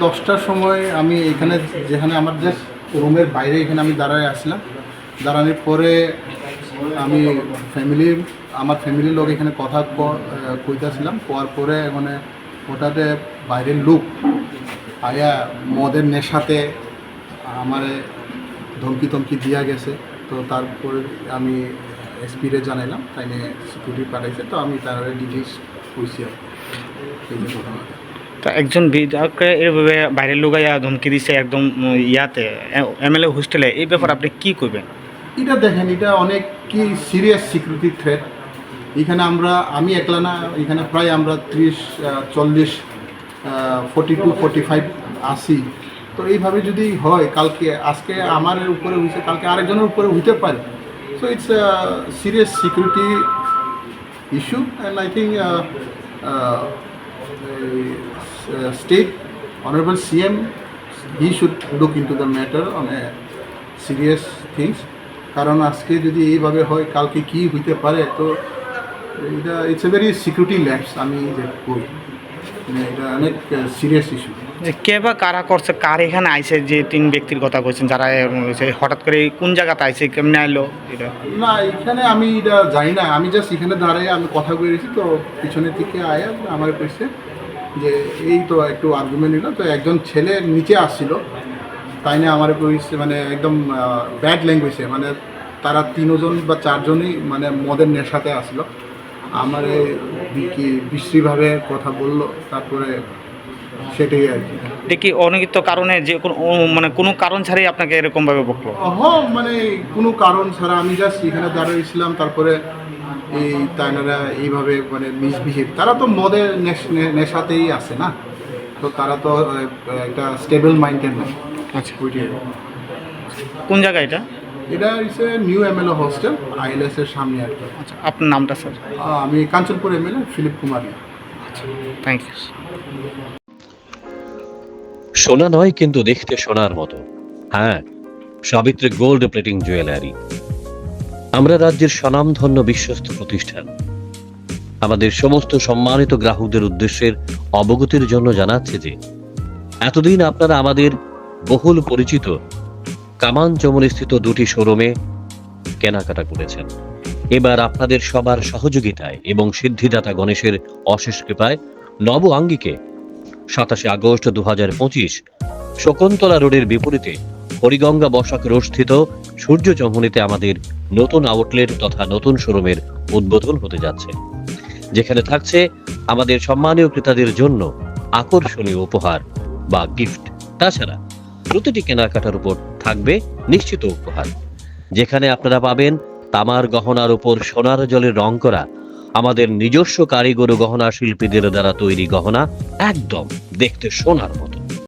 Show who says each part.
Speaker 1: দশটার সময় আমি এখানে, যেখানে আমার জাস্ট রুমের বাইরে এখানে আমি দাঁড়ায় আসলাম। দাঁড়ানোর পরে আমি ফ্যামিলির আমার ফ্যামিলির লোক এখানে কথা কইতাছিলাম। কোয়ার পরে মানে ওটাতে বাইরের লোক আয়া মদের নেশাতে আমার ধমকি টমকি দিয়া গেছে। তো তারপর আমি এসপিরে জানাইলাম তাই নিয়ে সিকিউরিটি পাঠাইছে। তো আমি তার ডিটেলস কইছি আর। এই ঘটনাটা।
Speaker 2: তা একজন বিধায়ককে এইভাবে বাইরের লোক আইয়া ধমকি দিচ্ছে একদম ইয়াতে এমএলএ হোস্টেলে, এই ব্যাপারে আপনি কি করবেন
Speaker 1: এটা দেখেন, এটা অনেক কি সিরিয়াস সিকিউরিটি থ্রেট এখানে আমরা, আমি একলা না, এখানে প্রায় আমরা ত্রিশ চল্লিশ ফোর্টি টু ফোর্টি ফাইভ আসি তো এইভাবে যদি হয়, কালকে, আজকে আমার উপরে হয়েছে কালকে আরেকজনের উপরে হইতে পারে। So it's serious security issue and I think honourable CM he should look in to the matter on a serious things কারণ আজকে যদি এইভাবে হয়, কালকে কি হইতে পারে, তো এটা it's a very security lapse আমি মানে এটা অনেক সিরিয়াস ইস্যু
Speaker 2: কে বা কারা করছে কার এখানে আইছে যে তিন ব্যক্তির কথা কইছেন যারা হঠাৎ করে কোন জায়গাতে আইছে কেমনে আইলো এটা?
Speaker 1: না এখানে আমি এটা জানি না আমি জাস্ট এখানে দাঁড়িয়ে আমি কথা বলেছি তো পিছনের দিকে আয়া আমার কইছে যে এই তো একটু আর্গুমেন্ট নিল তো একজন ছেলে নিচে আসছিল তাই না আমার কইছে মানে একদম ব্যাড ল্যাঙ্গুয়েজে মানে তারা তিনজন বা চারজনই মানে মদের নেশাতে আসলো আমার কি বিশ্রীভাবে কথা বলল? তারপরে সেটাই আর কি।
Speaker 2: এটা কি কারণে যে কোনো মানে কোনো কারণ ছাড়াই আপনাকে এরকম ভাবে বকলো?
Speaker 1: হ মানে কোনো কারণ ছাড়া আমি জাস্ট এখানে দাঁড়িয়েছিলাম তারপরে এই তাইনারা এইভাবে মানে মিসবিহেভ তারা তো মদের নেশ- নেশাতেই আছে না? তো তারা তো একটা স্টেবল মাইন্ডের না।
Speaker 2: আচ্ছা। কোন জায়গা এটা?
Speaker 1: এটা হচ্ছে নিউ এমএলএ হোস্টেল আইএলএস এর সামনে আর কি।
Speaker 2: আচ্ছা আপনার নামটা স্যার?
Speaker 1: আমি Kanchanpur MLA Philip Kumar.
Speaker 2: Thank you
Speaker 3: সোনা নয় কিন্তু দেখতে সোনার মতো। হ্যাঁ সাবিত্রী গোল্ড প্লেটিং জুয়েলারি। আমরা রাজ্যের স্বনামধন্য বিশ্বস্ত প্রতিষ্ঠান। আমাদের সমস্ত সম্মানিত গ্রাহকদের উদ্দেশ্যের অবগতির জন্য জানাচ্ছে যে এতদিন আপনারা আমাদের বহুল পরিচিত কামান চমনে স্থিত দুটি শোরুমে কেনাকাটা করেছেন। এবার আপনাদের সবার সহযোগিতায় এবং সিদ্ধিদাতা গণেশের অশেষ কৃপায় নব আঙ্গিকে সাতাশে আগস্ট দু হাজার পঁচিশ শকুন্তলা রোডের বিপরীতে হরিগঙ্গা বসাক রোডস্থিত সূর্য চৌমুনিতে আমাদের নতুন আউটলেট তথা নতুন শোরুমের উদ্বোধন হতে যাচ্ছে। যেখানে থাকছে আমাদের সম্মানীয় ক্রেতাদের জন্য আকর্ষণীয় উপহার বা গিফট। তাছাড়া প্রতিটি কেনাকাটার উপর থাকবে নিশ্চিত উপহার। যেখানে আপনারা পাবেন তামার গহনার উপর সোনার জলে রং করা, আমাদের নিজস্ব কারিগর গহনা শিল্পীদের দ্বারা তৈরি গহনা, একদম দেখতে সোনার মতো।